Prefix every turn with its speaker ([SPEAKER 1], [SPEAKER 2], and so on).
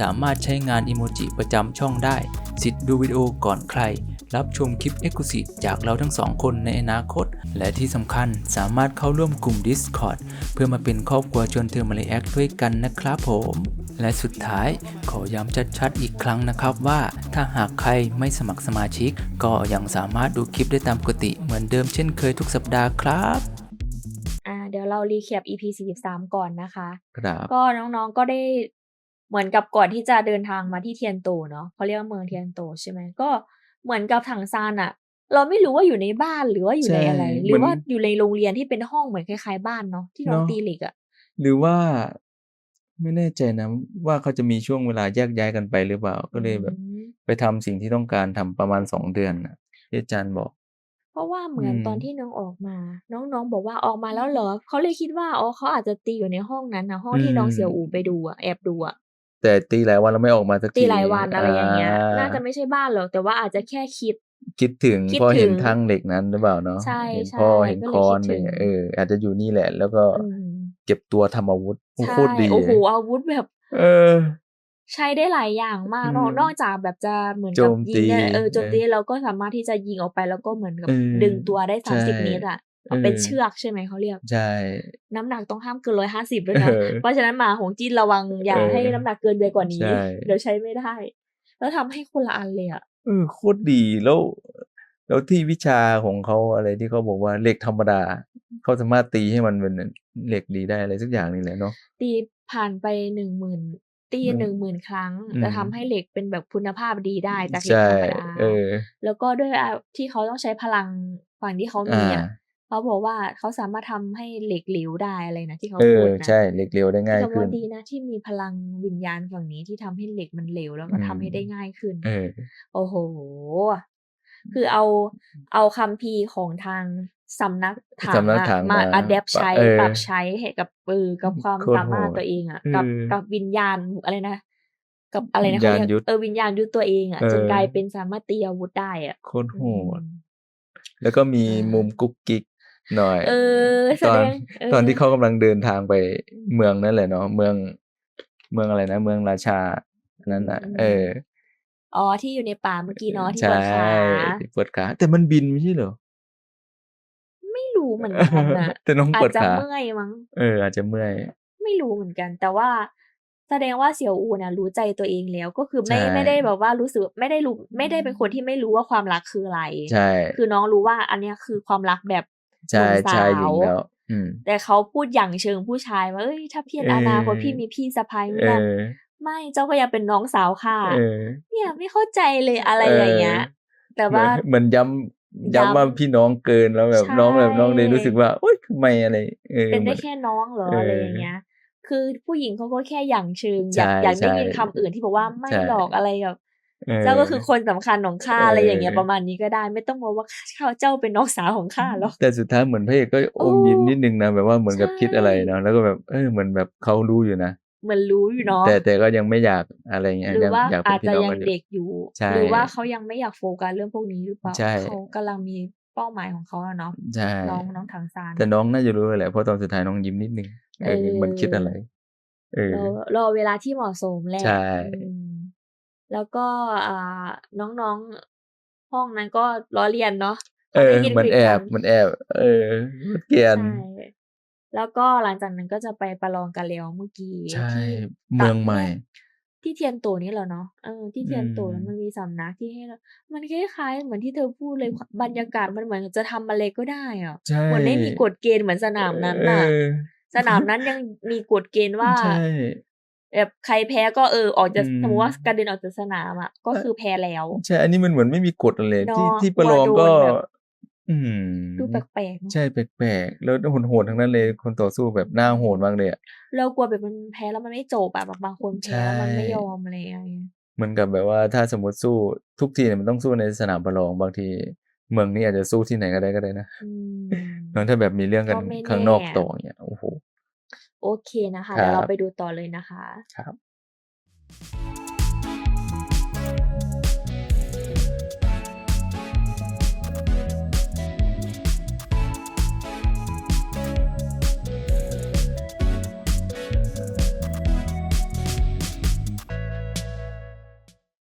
[SPEAKER 1] สามารถใช้งานอิโมจิประจำช่องได้ สิทธิ์ดูวิดีโอก่อนใคร รับชมคลิป e x c l u s i v e จากเราทั้งสองคนในอนาคต และที่สำคัญสามารถเข้าร่วมกลุ่ม Discord เพื่อมาเป็นครอบครัวชวนเธอมาเลแอคด้วยกันนะครับผม และสุดท้ายขอย้ำชัดๆอีกครั้งนะครับว่า ถ้าหากใครไม่สมัครสมาชิก ก็ยังสามารถดูคลิปได้ตามปกติเหมือนเดิมเช่นเคยทุกสัปดาห์ครับ
[SPEAKER 2] อ่าเดี๋ยวเรารีแคป EP 43 ก่อนนะคะ
[SPEAKER 1] ครับ
[SPEAKER 2] ก็น้องๆก็ได้ เหมือนกับก่อนที่จะเดินทางมาที่เทียนโตเนาะเขาเรียกว่าเมืองเทียนโตใช่ไหมก็เหมือนกับถังซานอะเราไม่รู้ว่าอยู่ในบ้านหรือว่าอยู่ในอะไร
[SPEAKER 1] ใช่
[SPEAKER 2] หรือว่า
[SPEAKER 1] เหมือน
[SPEAKER 2] อยู่ในโรงเรียนที่เป็นห้องเหมือนคล้ายๆบ้านเนาะที่น้อง
[SPEAKER 1] เนาะ
[SPEAKER 2] ตีเหล็กอะ
[SPEAKER 1] หรือว่าไม่แน่ใจนะว่าเขาจะมีช่วงเวลาแยกย้ายกันไปหรือเปล่า ก็เลยแบบ
[SPEAKER 2] อืม
[SPEAKER 1] ไปทำสิ่งที่ต้องการทำประมาณสองเดือนนะที่อาจารย์บอก
[SPEAKER 2] เพราะว่าเหมือน
[SPEAKER 1] อืม
[SPEAKER 2] ตอนที่น้องออกมา น้องๆบอกว่าออกมาแล้วเหรอเขาเลยคิดว่าอ๋อเขาอาจจะตีอยู่ในห้องนั้นนะห้องที่น้องเสี่ยวอูไปดูอะแอบดูอะ
[SPEAKER 1] แต่ตีหลายวันแล้วไม่ออกมาสักที
[SPEAKER 2] ตีหลายวันอะไรอย่างเงี้ย
[SPEAKER 1] อ่
[SPEAKER 2] น่าจะไม่ใช่บ้านหรอก แต่ว่าอาจจะแค่คิด
[SPEAKER 1] คิดถึง
[SPEAKER 2] คิด
[SPEAKER 1] เพราะเห็น
[SPEAKER 2] ถึง
[SPEAKER 1] ทางเหล็กนั้นหรือเปล่าเนาะ
[SPEAKER 2] ใช่
[SPEAKER 1] เห็น
[SPEAKER 2] ใช่
[SPEAKER 1] พ่อเห็น
[SPEAKER 2] ก็เลย
[SPEAKER 1] ค้อน
[SPEAKER 2] คิด
[SPEAKER 1] อะไร
[SPEAKER 2] ถึง
[SPEAKER 1] เงี้ยเอออาจจะอยู่นี่แหละ แล้วก็
[SPEAKER 2] อืม
[SPEAKER 1] เก็บตัวทำอาวุธโอ้
[SPEAKER 2] ใช่
[SPEAKER 1] โคตรดี
[SPEAKER 2] โอ้โหอาวุธแบบ
[SPEAKER 1] เออ
[SPEAKER 2] ใช้ได้หลายอย่างมากนอก
[SPEAKER 1] อืม
[SPEAKER 2] นอกจากแบบจะเหมือน
[SPEAKER 1] โจ
[SPEAKER 2] กับ
[SPEAKER 1] ม
[SPEAKER 2] ยิ
[SPEAKER 1] ตี
[SPEAKER 2] งเนี่ยเออโจมตี
[SPEAKER 1] เออ
[SPEAKER 2] เราก็สามารถที่จะยิงออกไปแล้วก็เหมือนกับ
[SPEAKER 1] เออ
[SPEAKER 2] ดึงตัวได้สามสิบ
[SPEAKER 1] ใช่
[SPEAKER 2] เมตรอะ เอาเป็น
[SPEAKER 1] เออ
[SPEAKER 2] เชือกใช่ไหมเขาเรียก
[SPEAKER 1] ใช่
[SPEAKER 2] น้ำหนักต้องห้ามเกินร้อยห้าสิบด้วยนะ
[SPEAKER 1] เออ
[SPEAKER 2] เพราะฉะนั้นหมาของจีนระวังอย่า
[SPEAKER 1] เออ
[SPEAKER 2] ให้น้ำหนักเกินไปกว่านี้
[SPEAKER 1] ใช่
[SPEAKER 2] เดี๋ยวใช้ไม่ได้ แล้วทำให้คนละอันเลยอะ
[SPEAKER 1] เออโคตรดีแล้ว แล้วที่วิชาของเขาอะไรที่เขาบอกว่าเหล็กธรรมดาเขาสามารถตีให้มันเป็นเหล็กดีได้อะไรสักอย่างนี่แหละเนาะ
[SPEAKER 2] ตีผ่านไปหนึ่งหมื่นตี
[SPEAKER 1] อืม
[SPEAKER 2] หนึ่งหมื่นครั้ง
[SPEAKER 1] อืม
[SPEAKER 2] จะทำให้เหล็กเป็นแบบคุณภาพดีได้จากเหล็ก
[SPEAKER 1] ใช่
[SPEAKER 2] ธรรมดา
[SPEAKER 1] เออ
[SPEAKER 2] แล้วก็ด้วยอะที่เขาต้องใช้พลังฝั่งที่เขามี
[SPEAKER 1] อ่า
[SPEAKER 2] อะ เขาบอกว่าเขาสามารถทำให้เหล็กเหลวได้อะไรนะที่เขา
[SPEAKER 1] เอ
[SPEAKER 2] พู
[SPEAKER 1] อ
[SPEAKER 2] ดนะ
[SPEAKER 1] ใช่เหล็กเร็วได้ง่าย
[SPEAKER 2] ที่คำ
[SPEAKER 1] ขึ้
[SPEAKER 2] ว่านดีนะที่มีพลังวิญญาณฝั่งนี้ที่ทำให้เหล็กมันเหลวแล้วก็
[SPEAKER 1] อืม
[SPEAKER 2] ทำให้ได้ง่ายขึ้น
[SPEAKER 1] เออ
[SPEAKER 2] โอ้โห คือเอาเอาคัมภีร์ของทางสำนักถัง
[SPEAKER 1] สำนัก
[SPEAKER 2] อะ
[SPEAKER 1] ถัง
[SPEAKER 2] มา
[SPEAKER 1] มา
[SPEAKER 2] อัดแอปใช้
[SPEAKER 1] เออ
[SPEAKER 2] ปรับใช้ให้กับเออกับความ
[SPEAKER 1] โคตร
[SPEAKER 2] สามารถ
[SPEAKER 1] โหด
[SPEAKER 2] ตัวเองอะกับ
[SPEAKER 1] เออ
[SPEAKER 2] กับวิญญาณอะไรนะกับอะไรนะ
[SPEAKER 1] วิญญาณ
[SPEAKER 2] เขาเรียก
[SPEAKER 1] ยุทธ
[SPEAKER 2] เออวิญญาณยุทธตัวเองอะ
[SPEAKER 1] เออ
[SPEAKER 2] จนกลายเป็นสามารถตีอาวุธได้อะ
[SPEAKER 1] โคตรโหด
[SPEAKER 2] อืม
[SPEAKER 1] แล้วก็มี
[SPEAKER 2] อ่ามุ
[SPEAKER 1] มุมกุ๊กกิ๊ก หน่อย
[SPEAKER 2] เออแส
[SPEAKER 1] ตอ
[SPEAKER 2] ด
[SPEAKER 1] น
[SPEAKER 2] งเต
[SPEAKER 1] อนที่เขากำลังเดินทางไป
[SPEAKER 2] อืม
[SPEAKER 1] เมืองนั่นแหละเนาะเมือง เมืองอะไรนะ เมืองราชาอันนั้นอะ
[SPEAKER 2] อืม
[SPEAKER 1] เออ
[SPEAKER 2] อ๋อที่อยู่ในป่าเมื่อกี้เนาะที่
[SPEAKER 1] ใช่
[SPEAKER 2] ปวดขา
[SPEAKER 1] ที่ปวดขาแต่มันบินไม่ใช่เหรอ
[SPEAKER 2] ไม่รู้เหมือนกันนะ
[SPEAKER 1] แต่น้อง
[SPEAKER 2] อา
[SPEAKER 1] ป
[SPEAKER 2] จ
[SPEAKER 1] วด
[SPEAKER 2] จะ
[SPEAKER 1] ขา
[SPEAKER 2] เมื่อยมั้ง
[SPEAKER 1] เออ อาจจะเมื่อย
[SPEAKER 2] ไม่รู้เหมือนกัน แต่ว่าแสดงว่าเสี่ยวอูน่ะรู้ใจตัวเองแล้วก็คือไม่
[SPEAKER 1] ใช่
[SPEAKER 2] ไม่ได้แบบว่ารู้สึกไม่ได้รู้ไม่ได้เป็นคนที่ไม่รู้ว่าความรักคืออะไร
[SPEAKER 1] ใช่
[SPEAKER 2] คือน้องรู้ว่าอันเนี้ยคือความรักแบบห
[SPEAKER 1] ใช่
[SPEAKER 2] นุ่มสา
[SPEAKER 1] ชายหญิง
[SPEAKER 2] ว
[SPEAKER 1] แล้วอืม
[SPEAKER 2] แต่เขาพูดอย่างเชิงผู้ชายว่าเอ้ยถ้าพี่
[SPEAKER 1] เออ
[SPEAKER 2] อนาคตพี่มีพี่สะพายไม่
[SPEAKER 1] เอ
[SPEAKER 2] ได้
[SPEAKER 1] อ
[SPEAKER 2] ไม่เจ้าก็ยังเป็นน้องสาวค่ะ
[SPEAKER 1] เออ
[SPEAKER 2] เนี่ยไม่เข้าใจเลยอะไรอย่างเงี้ยแต่
[SPEAKER 1] เหมือ
[SPEAKER 2] ว่า
[SPEAKER 1] นเหมือนย้ำย้ำ
[SPEAKER 2] ย้ำ
[SPEAKER 1] ว่าพี่น้องเกินแล้วแบบ
[SPEAKER 2] ใช่
[SPEAKER 1] น้องแบบน้องเลยรู้สึกว่าโอ๊ยทำไมอะไรเออ
[SPEAKER 2] เป็น
[SPEAKER 1] เหมื
[SPEAKER 2] ได้
[SPEAKER 1] อน
[SPEAKER 2] แค่น้องเหรอ
[SPEAKER 1] เอออ
[SPEAKER 2] อะไรอย่างเงี้ย คือผู้หญิงเขาก็แค่อย่างเชิงอยาก
[SPEAKER 1] ใช่
[SPEAKER 2] อยากได้ยิน
[SPEAKER 1] ใช่
[SPEAKER 2] คำอื่นที่บอกว่าไม่
[SPEAKER 1] ใช่
[SPEAKER 2] หรอกอะไรแบบ
[SPEAKER 1] เออ
[SPEAKER 2] เจ้าก็คือคนสำคัญของข้า
[SPEAKER 1] เอออ
[SPEAKER 2] อะไรอย่างเงี้ยประมาณนี้ก็ได้ ไม่ต้องมาว่าข้าเจ้าเป็นน้องสาวของข้าหรอก
[SPEAKER 1] แต่สุดท้ายเหมือนพระเอกก็
[SPEAKER 2] โอ้
[SPEAKER 1] อมยิ้มนิดนึงนะแบบว่าเหมือนกับ
[SPEAKER 2] ใช่
[SPEAKER 1] คิดอะไรเนาะแล้วก็แบบเออเหมือนแบบเขารู้อยู่นะ
[SPEAKER 2] เหมือนรู้อยู่เนาะ
[SPEAKER 1] แต่แต่ก็ยังไม่อยากอะไรเงี้ย
[SPEAKER 2] หรือ
[SPEAKER 1] ยัง
[SPEAKER 2] ว่า
[SPEAKER 1] อยากเป็
[SPEAKER 2] อานจ
[SPEAKER 1] พี่
[SPEAKER 2] จะ
[SPEAKER 1] น้อง
[SPEAKER 2] ยัง
[SPEAKER 1] กันอยู่
[SPEAKER 2] เด็กอยู่
[SPEAKER 1] ใช่
[SPEAKER 2] หรือว่าเขายังไม่อยากโฟกัสเรื่องพวกนี้หรือเปล่า
[SPEAKER 1] ใช่
[SPEAKER 2] เขากำลังมีเป้าหมายของเขาอะเนาะ
[SPEAKER 1] ใช่
[SPEAKER 2] น้องน้องทางซาน
[SPEAKER 1] แต่น้องน่าจะรู้แหละเพราะตอนสุดท้ายน้องยิ้มนิดนึงเออ
[SPEAKER 2] เออ
[SPEAKER 1] เหมันคิดอะไร เออ
[SPEAKER 2] รอรอเวลาที่เหมาะสมแหละ
[SPEAKER 1] ใช่
[SPEAKER 2] อืม แล้วก็อ่าน้องๆห้องนั้นก็ล้อเลียนเนาะ
[SPEAKER 1] เออ
[SPEAKER 2] ขาไเห
[SPEAKER 1] มันแอบ
[SPEAKER 2] กั
[SPEAKER 1] เหมันแอบ เออเกลียน
[SPEAKER 2] ใช่แล้วก็หลังจากนั้นก็จะไปประลองกันแล้วเมื่อกี้
[SPEAKER 1] ใช่
[SPEAKER 2] ที่
[SPEAKER 1] เมืองใหม่
[SPEAKER 2] ที่เทียนโตนี่แหละเนาะเออที่เทียนโต
[SPEAKER 1] อืม
[SPEAKER 2] แล้วมันมีสำนักที่ให้เรามันคล้ายๆเหมือนที่เธอพูดเลยบรรยากาศมันเหมือนจะทำอะไรก็ได้อะ
[SPEAKER 1] ใช่
[SPEAKER 2] เหมือนไม่มีกฎเกณฑ์เหมือนสนามนั้นน่ะ
[SPEAKER 1] เออ
[SPEAKER 2] สนามนั้นยังมีกฎเกณฑ์ว่า
[SPEAKER 1] ใช่
[SPEAKER 2] แบบใครแพ้ก็เออออกจาก
[SPEAKER 1] อืม
[SPEAKER 2] สมมติว่ากระเด็นออกจากสนามอะก็คือแพ้แล้ว
[SPEAKER 1] ใช่ อันนี้มันเหมือนไม่มีกฎอะไรที่
[SPEAKER 2] เนาะ
[SPEAKER 1] ที่ประลอง
[SPEAKER 2] กลัวโดน
[SPEAKER 1] ก็
[SPEAKER 2] แบบ
[SPEAKER 1] อืม
[SPEAKER 2] ดูแปลกๆเนาะ
[SPEAKER 1] ใช่แปลกๆแล้วโหดๆทั้งนั้นเลยคนต่อสู้แบบหน้าโหดมากเลยอะ
[SPEAKER 2] เรากลัวแบบมันแพ้แล้วมันไม่จบอะแบบบางคน
[SPEAKER 1] ใช
[SPEAKER 2] แพ้แล้วมันไม่ย่อมอะไรอย่างเงี้ย
[SPEAKER 1] เหมือนกับแบบว่าถ้าสมมุติสู้ทุกทีเนี่ยมันต้องสู้ในสนามประลองบางที เมืองนี้อาจจะสู้ที่ไหนก็ได้ก็ได้นะ
[SPEAKER 2] อืม
[SPEAKER 1] เนาะถ้าแบบมีเรื่องกั
[SPEAKER 2] ก็
[SPEAKER 1] น
[SPEAKER 2] ไม่
[SPEAKER 1] ข้าง
[SPEAKER 2] แน่
[SPEAKER 1] นอกต่ออย่างเงี้ยโอ้โฮ
[SPEAKER 2] โอเคนะ
[SPEAKER 1] คะ
[SPEAKER 2] เดี๋วเราไปดูต่อเลยนะคะ
[SPEAKER 1] ครับ